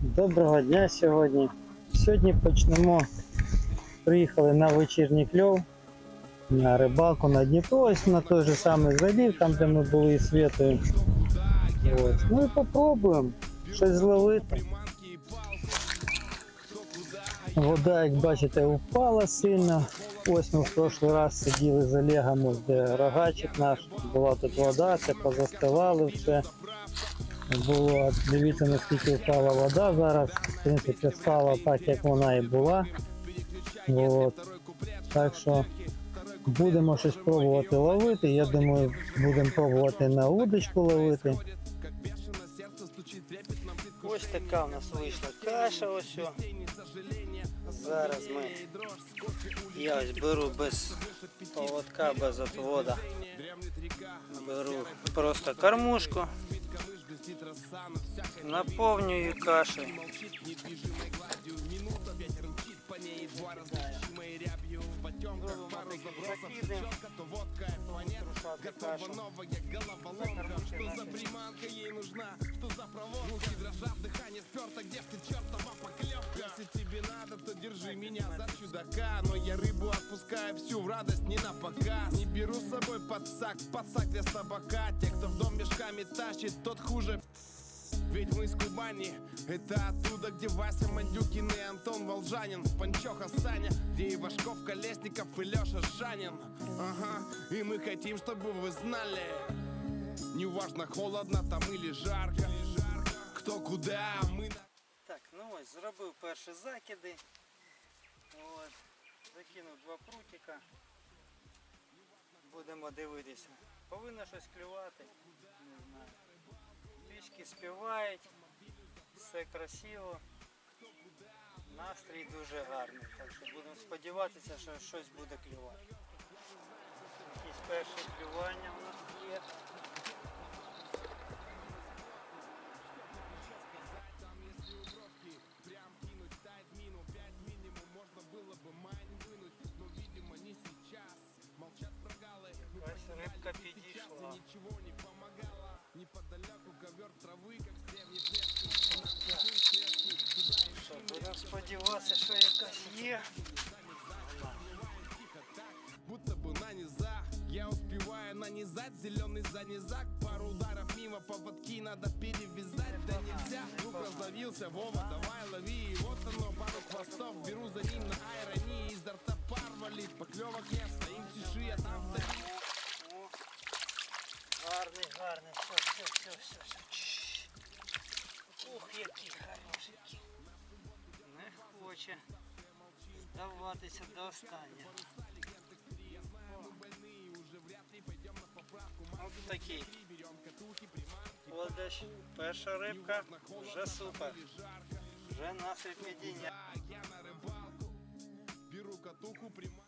Доброго дня сьогодні. Сьогодні почнемо. Приїхали на вечірній кльов, на рибалку на Дніпро, ось на той же самий залів, там де ми були з Світою. Ось. Ну і попробуємо щось зловити. Вода, як бачите, упала сильно. Ось ми в прошлий раз сиділи з Олегом, де рогачик наш. Була тут вода, це позастивали все. Було, дивіться наскільки впала вода зараз. В принципі, стала так, як вона і була. От. Так що будемо щось пробувати ловити. Я думаю, будемо пробувати на удочку ловити. Ось така у нас вийшла каша. Ось. о. Зараз ми. Я ось беру без поводка, без отвода. Беру просто кормушку. Наповнюю. Если тебе надо, то держи меня за чудака Но я рыбу отпускаю всю в радость, не на показ Не беру с собой подсак, подсак для собака Те, кто в дом мешками тащит, тот хуже ведь мы из Кубани, это оттуда, где Вася Мандюкин и Антон Волжанин Панчоха Саня, где и Вашков Колесников и Леша Шанин Ага, и мы хотим, чтобы вы знали Неважно, холодно там или жарко Кто куда, а мы на... Так, ну ось, зробив перші закиди. От. Закинув два прутика. Будемо дивитися. Повинно щось клювати. Не знаю. Птички співають, все красиво. Настрій дуже гарний. Так що будемо сподіватися, що щось буде клювати. Якісь перші клювання у нас є. Є. Будто бы на низах Я успеваю нанизать зеленый занизак Пару ударов мимо поводки надо перевязать Да нельзя, друг разловился Вова, давай лови И вот оно, пару хвостов Беру за ним на айронии Изо рта пар валит, поклевок нет Стоим тиши, а там вдали О, гарний, гарний. Все, все, все, все, все. Ух, який хорошенький. Не хоче здаватися до останнього. Ось такий. Ось перша рибка, вже супер. Вже настрій підійняв. Я на рыбалку Беру катуху, прямо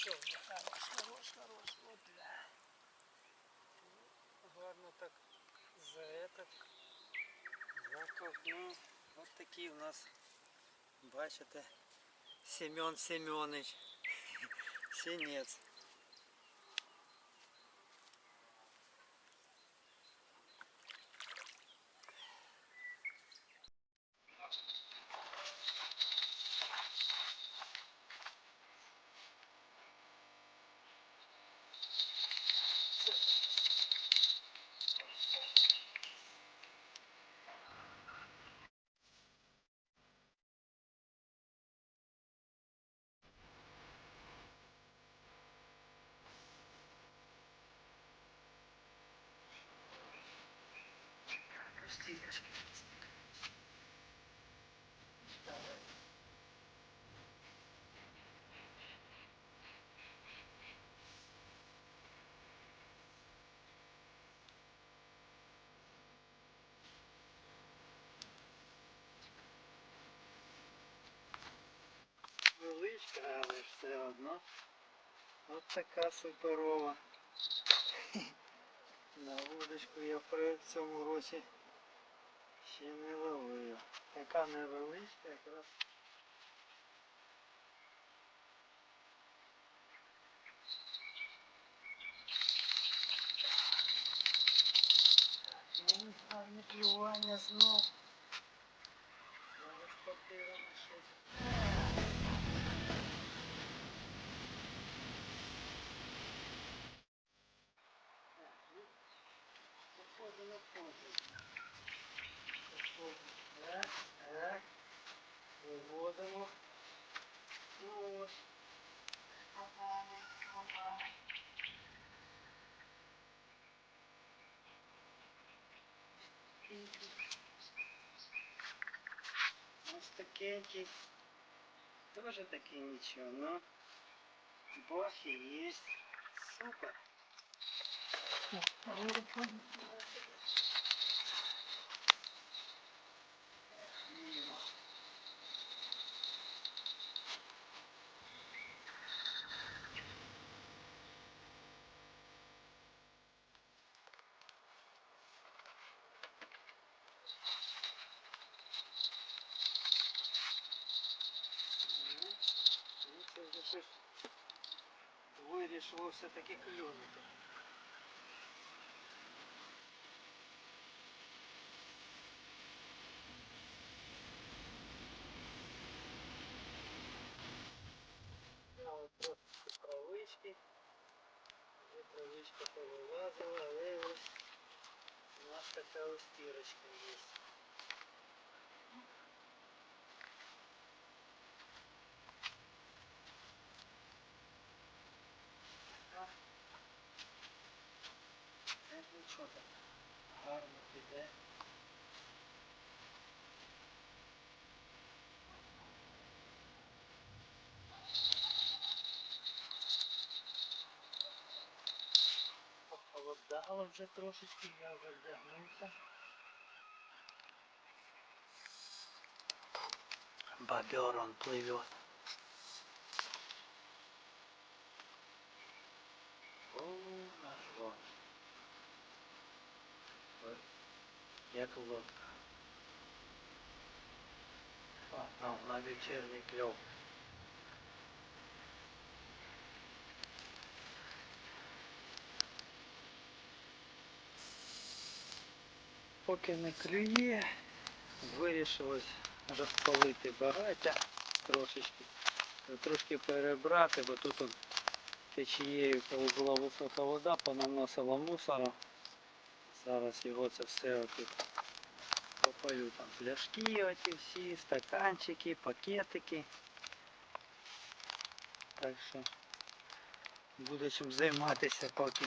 Все, хорош, хорош, хорош. Опля. Гарно так за этот заковтнув. Ось такий у нас, бачите, Семен Семенович. стрілочки. Величка, але ж все одно. От така суперова. На вудочку я при цьому році ще не ловив. Така невеличка якраз. Ну, гарне клювання знов. Зараз папірами щось. Так, ну, походу на фото. Походу. Так, так. Виводимо. Ну от. Ось. Тоже такие ничего, но бохи есть. Супер. Мимо. Ну, це вже щось вирішило все-таки клюнути. Травички. Вже травичка повилазила, але ось у нас така ось пірочка є. Така. Це нічого так гарно піде. Похолодало вже трошечки, я вже вдягнувся. Бобер он плывет. О, наш вон. Ой, Лодка. Ну, на вечірній кльов. Поки не клює, вирішилось розпалити багаття трошечки. Трошки перебрати, бо тут он течією, була висока вода, понаносила мусора. Зараз його це все отут попалю. Там пляшки оті всі, стаканчики, пакетики. Так що буде займатися поки.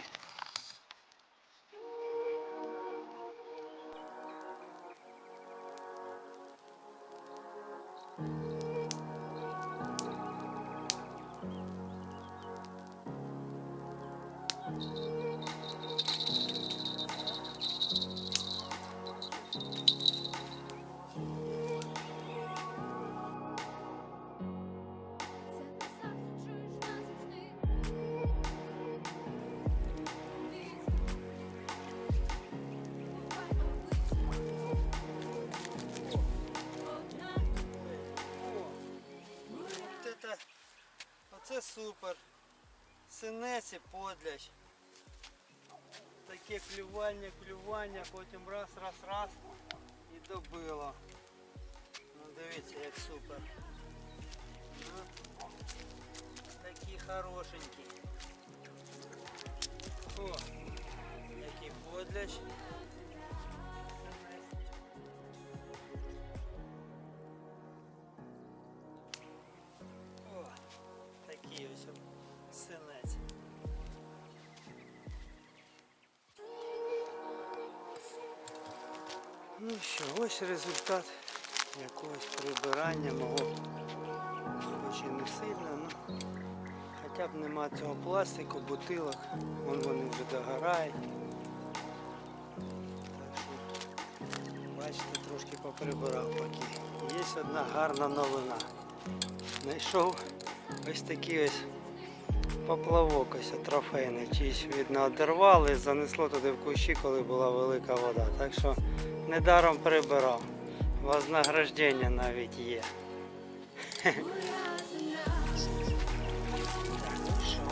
Супер. Синець і подляч. Таке клювання, клювання, потім раз, раз, раз і добило. Ну дивіться, як супер. Ну, такі хорошенькі. О, який подляч. Ну що, ось результат якогось прибирання мого. Хоч і не сильно, ну хоча б нема цього пластику, бутилок, вон вони вже догорають. Так що, бачите, трошки поприбирав поки. Є одна гарна новина. Знайшов Ось такий ось поплавок ось трофейний. Чись видно одервали, занесло туди в кущі, коли була велика вода. Так що недаром прибирав. Вознаграждення навіть є.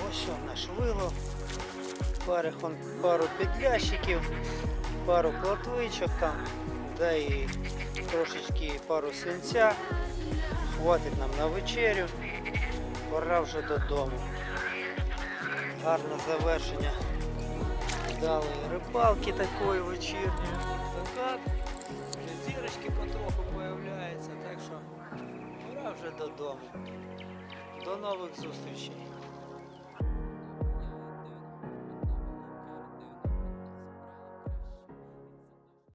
Ось що наш вилов. Пару, пару підлящиків, пару плотвичок там, да і трошечки пару свинця. Хватить нам на вечерю. Пора вже додому. Гарне завершення вдалої рибалки такої вечірньої. Закат. Вже зірочки потроху появляються, так що пора вже додому. До нових зустрічей.